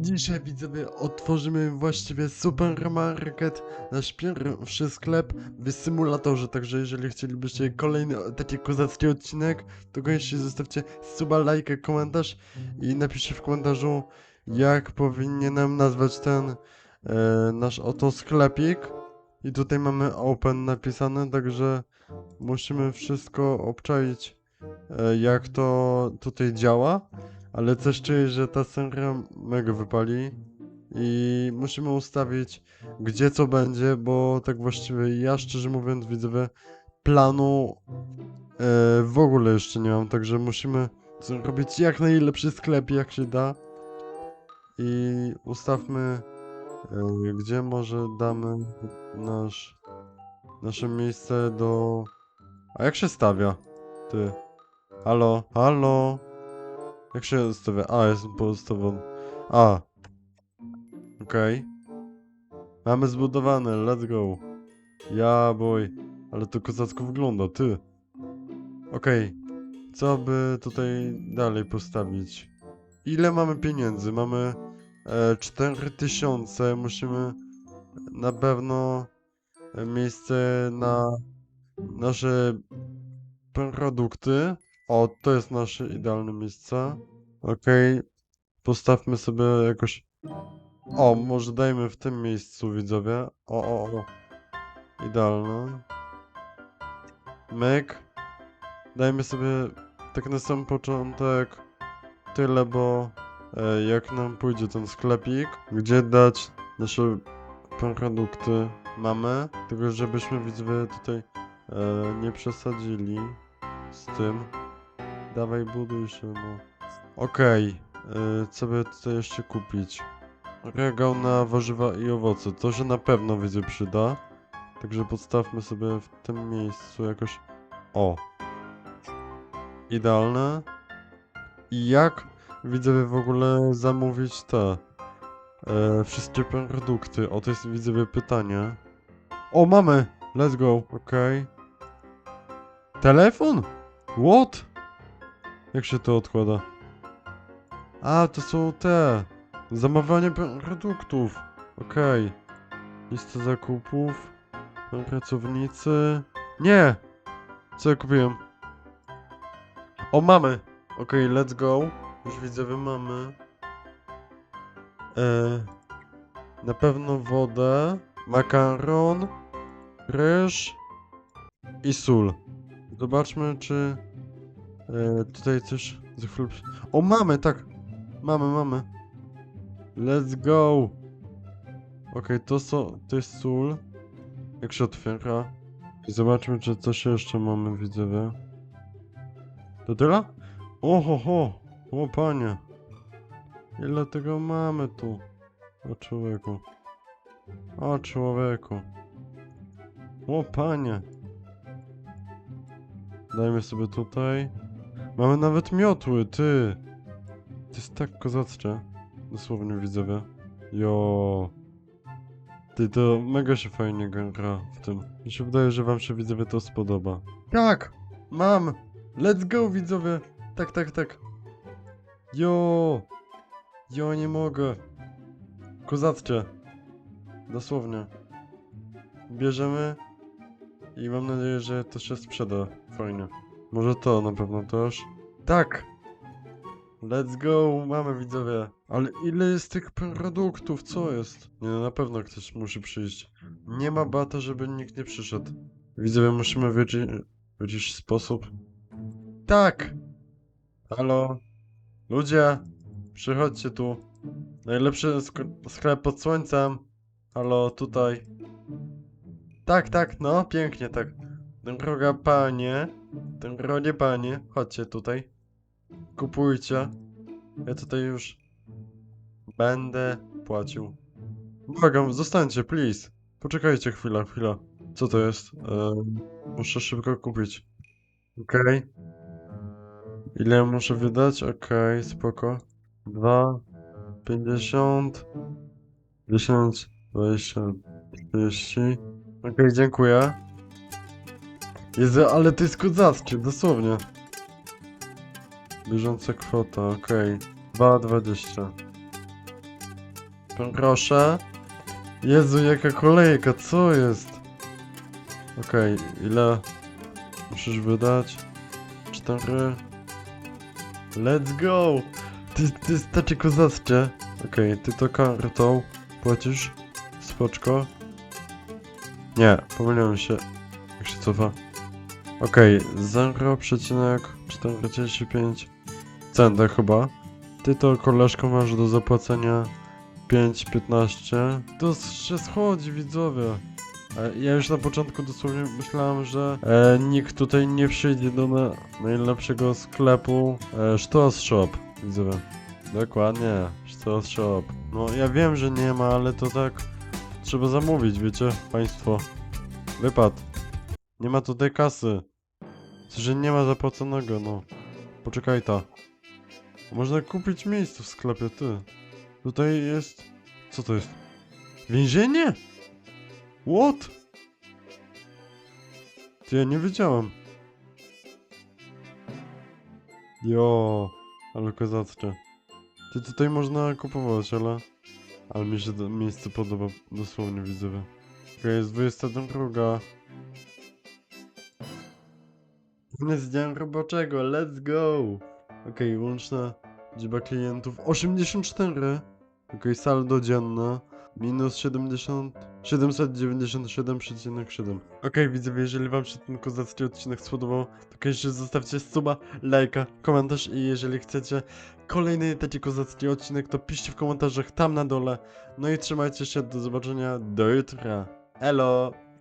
Dzisiaj widzowie otworzymy właściwie supermarket, nasz pierwszy sklep w symulatorze, także jeżeli chcielibyście kolejny taki kozacki odcinek, to koniecznie zostawcie suba, lajkę, komentarz i napiszcie w komentarzu jak powinienem nazwać ten e, nasz oto sklepik. I tutaj mamy open napisane, także musimy wszystko obczaić e, jak to tutaj działa. Ale też czuję, że ta seria mega wypali i musimy ustawić gdzie co będzie, bo tak właściwie ja szczerze mówiąc widzowie planu e, w ogóle jeszcze nie mam, także musimy zrobić jak najlepszy sklep jak się da i ustawmy e, gdzie może damy nasz nasze miejsce do... A jak się stawia? Ty. Halo, halo. Jak się stawia? A, jestem postawiony. A. Okej. Mamy zbudowane, let's go. Ja, boy. Ale to kozacko wygląda, ty. Okej. Co by tutaj dalej postawić? Ile mamy pieniędzy? Mamy e, 4000. Musimy na pewno e, miejsce na nasze produkty. O, to jest nasze idealne miejsce. Okej. Postawmy sobie jakoś... O, może dajmy w tym miejscu, widzowie. O, o, o. Idealne. Myk. Dajmy sobie tak na sam początek tyle, bo e, jak nam pójdzie ten sklepik, gdzie dać nasze produkty mamy, tylko żebyśmy widzowie tutaj e, nie przesadzili z tym. Dawaj, buduj się, no. Okej, y, co by tutaj jeszcze kupić? Regał na warzywa i owoce, to się na pewno widzę przyda. Także podstawmy sobie w tym miejscu jakoś... O! Idealne. I jak widzowie w ogóle zamówić te e, wszystkie produkty? O, to jest widzowie pytanie. O, mamy! Let's go, okej. Telefon? What? Jak się to odkłada? A, to są te. Zamawianie produktów. Okej. Lista zakupów. Pracownicy. Nie! Co ja kupiłem? O, mamy! Okej, let's go. Już widzowie mamy. E, na pewno wodę, makaron, ryż i sól. Zobaczmy, czy e, tutaj coś za chwilę... O, mamy, tak! Mamy, mamy. Let's go! Okej, to, so, to jest sól. Jak się otwiera. I zobaczmy, czy coś jeszcze mamy, widzowie. To tyle? Oho, ho! O, panie! Ile tego mamy tu? O, człowieku. O, człowieku. O, panie! Dajmy sobie tutaj. Mamy nawet miotły, ty! To jest tak kozackie. Dosłownie widzowie. Jo. Ty, to mega się fajnie gra w tym. Mi się wydaje, że wam się widzowie to spodoba. Tak! Mam! Let's go widzowie! Tak, tak, tak. Jo! Jo, nie mogę. Kozackie. Dosłownie. Bierzemy i mam nadzieję, że to się sprzeda fajnie. Może to na pewno też. Tak! Let's go, mamy widzowie. Ale ile jest tych produktów, co jest? Nie, na pewno ktoś musi przyjść. Nie ma bata, żeby nikt nie przyszedł. Widzowie, musimy wiedzieć w jakiś sposób. Tak! Halo? Ludzie! Przychodźcie tu. Najlepszy sk- sklep pod słońcem. Halo, tutaj. Tak, tak, no, pięknie, tak. Droga panie, drogie panie, chodźcie tutaj. Kupujcie. Ja tutaj już będę płacił. Błagam, zostańcie, please. Poczekajcie chwilę, chwilę. Co to jest? Em, muszę szybko kupić. Okej. Ile muszę wydać? Okej, spoko. Dwa, pięćdziesiąt, dziesięć, dwadzieścia, trzydzieści. Okej, dziękuję. Jezu, ale to jest kozackie, dosłownie. Bieżąca kwota, okej. 2,20. Proszę. Jezu, jaka kolejka, co jest? Okej, ile musisz wydać? Cztery. Let's go! Ty, ty stacie kozackie. Okej, ty to kartą płacisz? Spoczko. Nie, pomyliłem się. Jak się cofa? Okej, 0,45 centa chyba. Ty to koleżko masz do zapłacenia 5,15. To się schodzi widzowie. E, Ja już na początku dosłownie myślałem, że e, nikt tutaj nie przyjdzie do na, najlepszego sklepu e, Shop, widzowie. Dokładnie, Sztos Shop. No ja wiem, że nie ma, ale to tak trzeba zamówić, wiecie, państwo. Wypad. Nie ma tutaj kasy. W sensie nie ma zapłaconego, no. Poczekaj ta. Można kupić miejsce w sklepie, ty. Tutaj jest... Co to jest? Więzienie? What? Ty, ja nie wiedziałem. Jo, ale kozackie. Ty tutaj można kupować, ale... Ale mi się miejsce podoba, dosłownie widzowie. Okej, jest 22. Z roboczego, let's go! Okej, łączna liczba klientów 84. Okej, saldo dzienne minus 70, 797,7. Okej, widzowie, jeżeli wam się ten kozacki odcinek spodobał, to koniecznie zostawcie suba, lajka, komentarz i jeżeli chcecie kolejny taki kozacki odcinek, to piszcie w komentarzach tam na dole. No i trzymajcie się, do zobaczenia, do jutra. Elo!